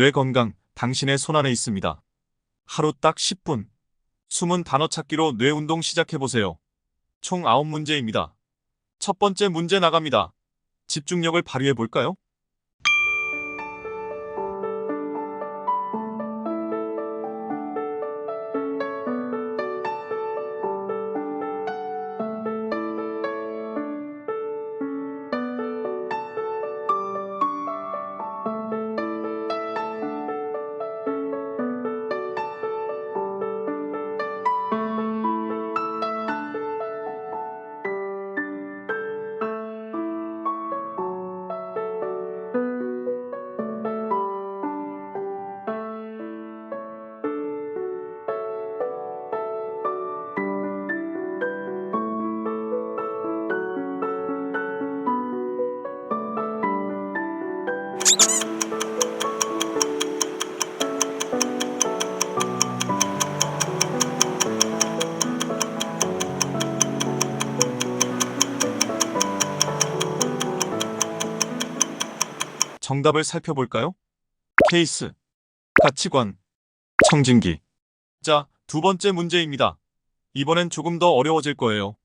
뇌 건강 당신의 손안에 있습니다. 하루 딱 10분. 숨은 단어 찾기로 뇌 운동 시작해 보세요. 총 9문제입니다. 첫 번째 문제 나갑니다. 집중력을 발휘해 볼까요? 정답을 살펴볼까요? 케이스, 가치관, 청진기. 자, 두 번째 문제입니다. 이번엔 조금 더 어려워질 거예요.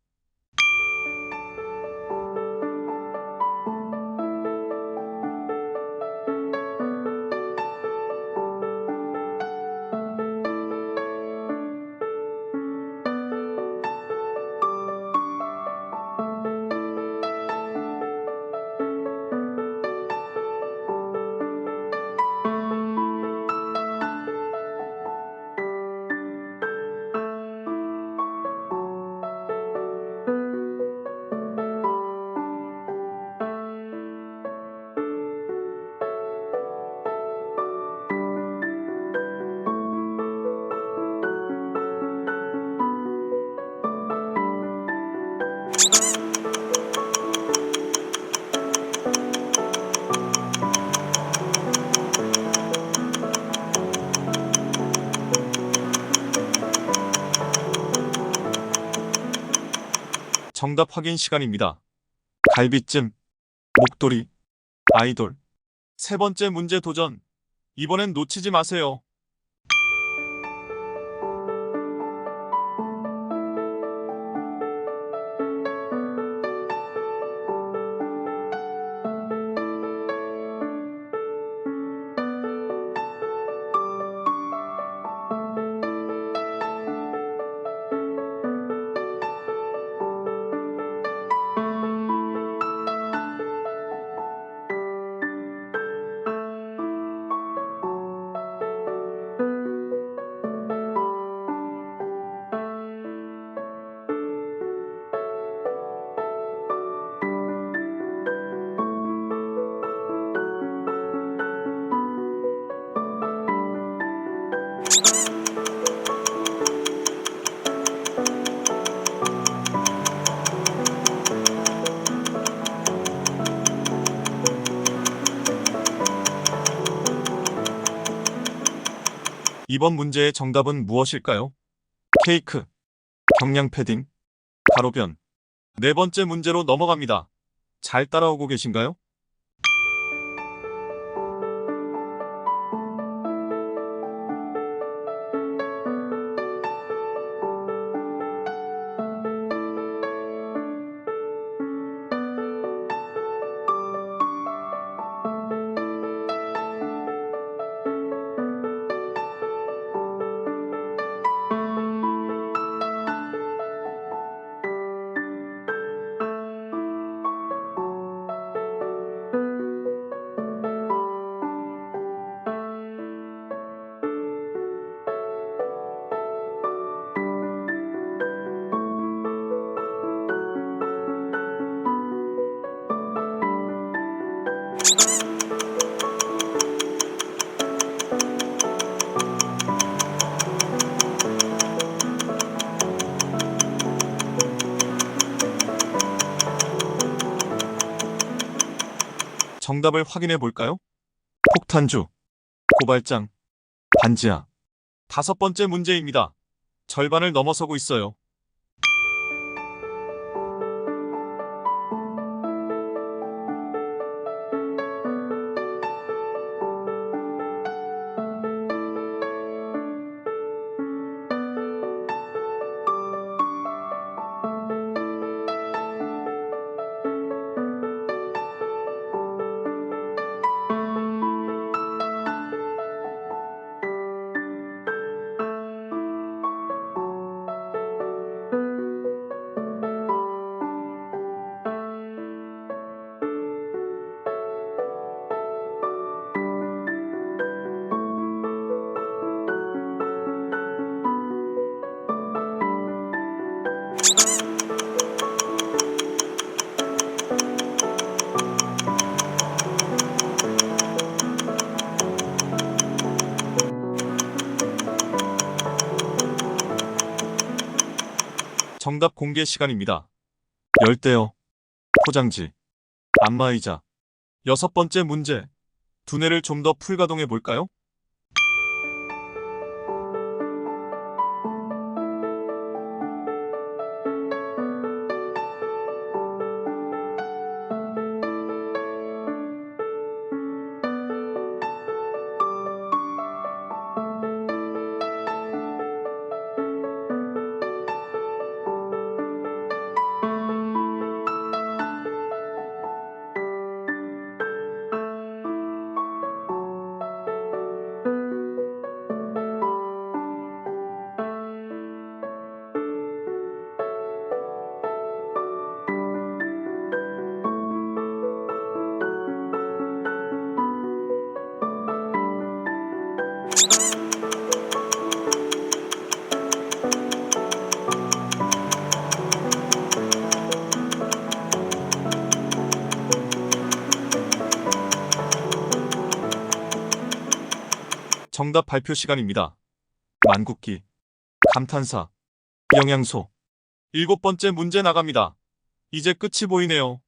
정답 확인 시간입니다. 갈비찜, 목도리, 아이돌. 세 번째 문제 도전. 이번엔 놓치지 마세요. 이번 문제의 정답은 무엇일까요? 케이크, 경량 패딩, 가로변. 네 번째 문제로 넘어갑니다. 잘 따라오고 계신가요? 정답을 확인해 볼까요? 폭탄주, 고발장, 반지하. 다섯 번째 문제입니다. 절반을 넘어서고 있어요. 정답 공개 시간입니다. 열대어, 포장지, 안마의자. 여섯 번째 문제. 두뇌를 좀 더 풀가동해 볼까요? 정답 발표 시간입니다. 만국기, 감탄사, 영양소. 일곱 번째 문제 나갑니다. 이제 끝이 보이네요.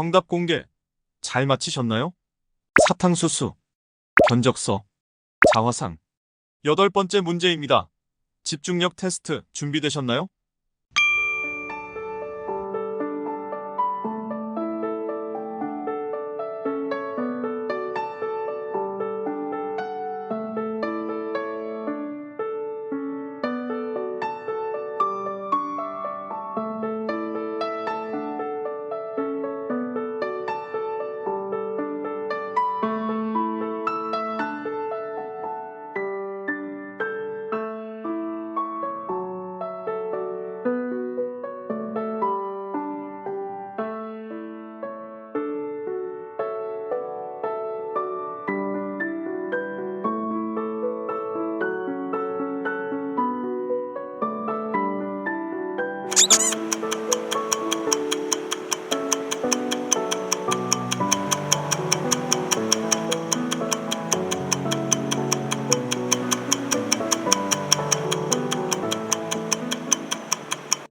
정답 공개. 잘 맞히셨나요? 사탕수수, 견적서, 자화상. 여덟 번째 문제입니다. 집중력 테스트 준비되셨나요?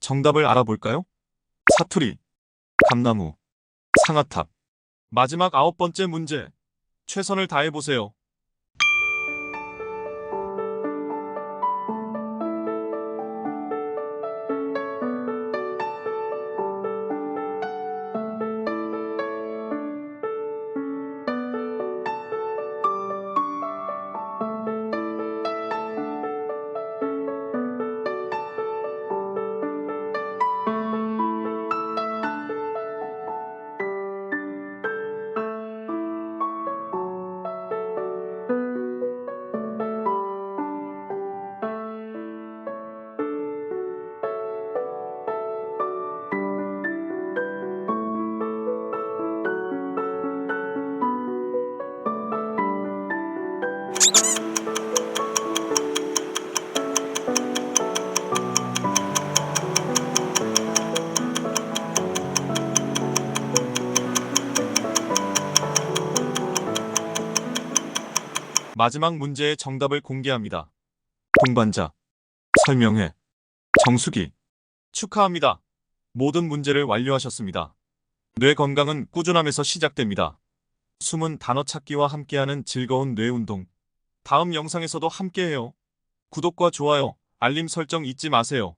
정답을 알아볼까요? 사투리, 감나무, 상아탑. 마지막 아홉 번째 문제. 최선을 다해보세요. 마지막 문제의 정답을 공개합니다. 동반자. 설명회. 정수기. 축하합니다. 모든 문제를 완료하셨습니다. 뇌 건강은 꾸준함에서 시작됩니다. 숨은 단어 찾기와 함께하는 즐거운 뇌 운동. 다음 영상에서도 함께해요. 구독과 좋아요, 알림 설정 잊지 마세요.